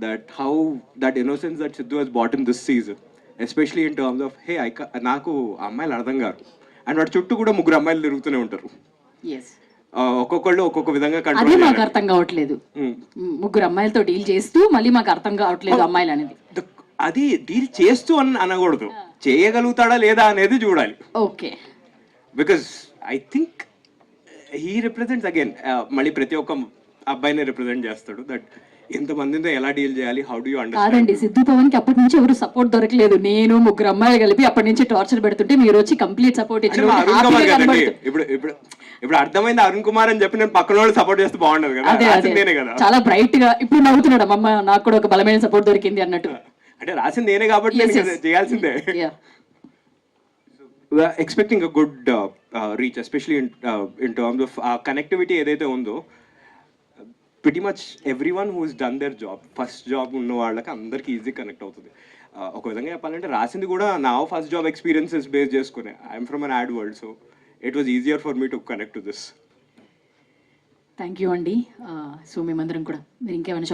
that how that innocence that Sidhu has bought in this season, especially in terms of hey, I నాకు అమ్మాయిలు అర్థం car. And వాడి చుట్టూ కూడా ముగ్గురు అమ్మాయిలు తిరుగుతూనే ఉంటారు. ఒక్కొక్కళ్ళు ఒక్కొక్క విధంగా అదే మాకు అర్థం కావట్లేదు. మ్, ముగ్గురు అమ్మాయిలతో డీల్ చేస్తూ మళ్ళీ మాకు అర్థం కావట్లేదు అమ్మాయిలు అనేది. అది డీల్ చేస్తూ అని అనకూడదు. చేయగలుగుతాడా లేదా అనేది చూడాలి. Okay because I think he represents again మళ్ళీ ప్రతి ఒక్క అబ్బాయిని రిప్రజెంట్ చేస్తాడు. దట్ ఎంతమందితో ఎలా డీల్ చేయాలి? హౌ డు కాదండి సిద్ధు పవన్కి అప్పటి నుంచి ఎవరు సపోర్ట్ దొరకలేదు. నేను ముగ్గురు అమ్మాయిలు కలిపి అప్పటి నుంచి టార్చర్ పెడుతుంటే మీరు వచ్చి కంప్లీట్ సపోర్ట్ ఇచ్చారు ఇప్పుడు ఇప్పుడు ఇప్పుడు అర్థమైంది అరుణ్ కుమార్ అని చెప్పి నేను పక్కన వాళ్ళు సపోర్ట్ చేస్తే బాగుండదు కదా. చాలా బ్రైట్గా ఇప్పుడు నవ్వుతున్నాడు అమ్మ నాకు కూడా ఒక బలమైన సపోర్ట్ దొరికింది అన్నట్టు. అంటే రాసింది నేనే కాబట్టి. చేయాల్సిందే. Reach, especially in uh, in terms of uh, connectivity. ఏదైతే ఉందో pretty much everyone one has done their job first job ఉన్న వాళ్ళకి అందరికీ ఈజీ కనెక్ట్ అవుతుంది. ఒక విధంగా చెప్పాలంటే రాసింది కూడా నా ఫస్ట్ జాబ్ ఎక్స్పీరియన్సెస్ బేస్ చేసుకునే. I'm from an ad world so it was easier for me to connect to this thank you అండి సో మేమందరం కూడా మీరు ఇంకేమైనా